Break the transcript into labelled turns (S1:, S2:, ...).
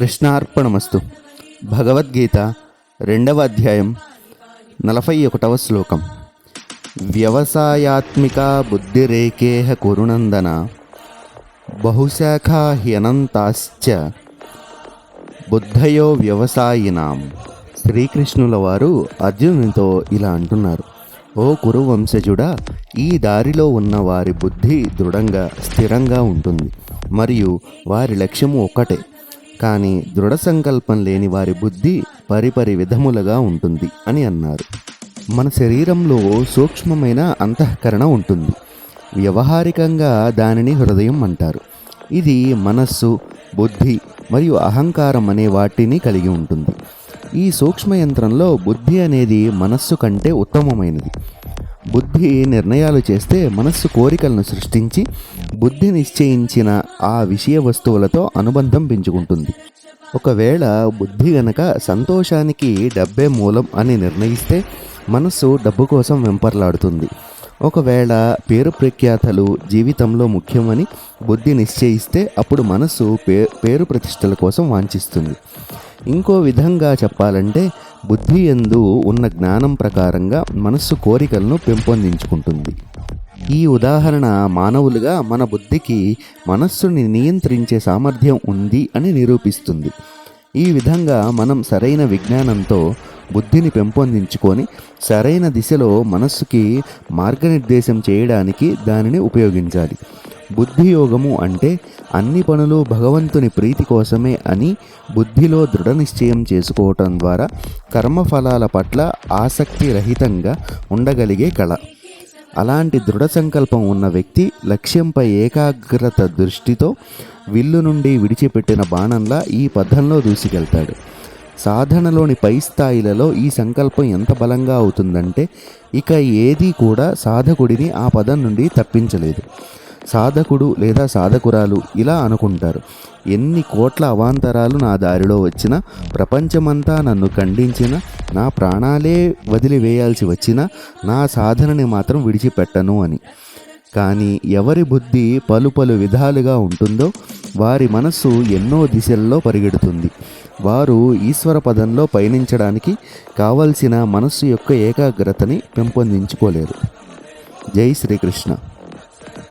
S1: కృష్ణార్పణమస్తు. భగవద్గీత రెండవ అధ్యాయం నలభై ఒకటవ శ్లోకం. వ్యవసాయాత్మిక బుద్ధిరేకేహ కురునందన బహుశాఖా హ్యనంతాశ్చ బుద్ధయో వ్యవసాయినాం. శ్రీకృష్ణుల వారు అర్జునునితో ఇలా అంటున్నారు. ఓ కురు వంశజుడా ఈ దారిలో ఉన్న వారి బుద్ధి దృఢంగా స్థిరంగా ఉంటుంది. మరియు వారి లక్ష్యము ఒక్కటే కానీ దృఢ సంకల్పం లేని వారి బుద్ధి పరిపరి విధములుగా ఉంటుంది అని అన్నారు. మన శరీరంలో సూక్ష్మమైన అంతఃకరణ ఉంటుంది. వ్యవహారికంగా దానిని హృదయం అంటారు. ఇది మనస్సు బుద్ధి మరియు అహంకారం అనే వాటిని కలిగి ఉంటుంది. ఈ సూక్ష్మ యంత్రంలో బుద్ధి అనేది మనస్సు కంటే ఉత్తమమైనది. బుద్ధి నిర్ణయాలు చేస్తే మనస్సు కోరికలను సృష్టించి బుద్ధి నిశ్చయించిన ఆ విషయ వస్తువులతో అనుబంధం పెంచుకుంటుంది. ఒకవేళ బుద్ధి గనక సంతోషానికి డబ్బే మూలం అని నిర్ణయిస్తే మనస్సు డబ్బు కోసం వెంపర్లాడుతుంది. ఒకవేళ పేరు ప్రఖ్యాతలు జీవితంలో ముఖ్యమని బుద్ధి నిశ్చయిస్తే అప్పుడు మనస్సు పే పేరు ప్రతిష్టల కోసం వాంఛిస్తుంది. ఇంకో విధంగా చెప్పాలంటే బుద్ధి ఎందు ఉన్న జ్ఞానం ప్రకారంగా మనస్సు కోరికలను పెంపొందించుకుంటుంది. ఈ ఉదాహరణ మానవులుగా మన బుద్ధికి మనస్సుని నియంత్రించే సామర్థ్యం ఉంది అని నిరూపిస్తుంది. ఈ విధంగా మనం సరైన విజ్ఞానంతో బుద్ధిని పెంపొందించుకొని సరైన దిశలో మనస్సుకి మార్గనిర్దేశం చేయడానికి దానిని ఉపయోగించాలి. బుద్ధియోగము అంటే అన్ని పనులు భగవంతుని ప్రీతి కోసమే అని బుద్ధిలో దృఢ నిశ్చయం చేసుకోవటం ద్వారా కర్మఫలాల పట్ల ఆసక్తి రహితంగా ఉండగలిగే కళ. అలాంటి దృఢ సంకల్పం ఉన్న వ్యక్తి లక్ష్యంపై ఏకాగ్రత దృష్టితో విల్లు నుండి విడిచిపెట్టిన బాణంలా ఈ పథంలో దూసుకెళ్తాడు. సాధనలోని పై స్థాయిలలో ఈ సంకల్పం ఎంత బలంగా అవుతుందంటే ఇక ఏదీ కూడా సాధకుడిని ఆ పదం నుండి తప్పించలేదు. సాధకుడు లేదా సాధకురాలు ఇలా అనుకుంటారు. ఎన్ని కోట్ల అవాంతరాలు నా దారిలో వచ్చినా ప్రపంచమంతా నన్ను ఖండించిన నా ప్రాణాలే వదిలివేయాల్సి వచ్చినా నా సాధనని మాత్రం విడిచిపెట్టను అని. కానీ ఎవరి బుద్ధి పలు పలు విధాలుగా ఉంటుందో వారి మనస్సు ఎన్నో దిశల్లో పరిగెడుతుంది. వారు ఈశ్వర పదంలో పయనించడానికి కావలసిన మనస్సు యొక్క ఏకాగ్రతని పెంపొందించుకోలేరు. జై శ్రీకృష్ణ.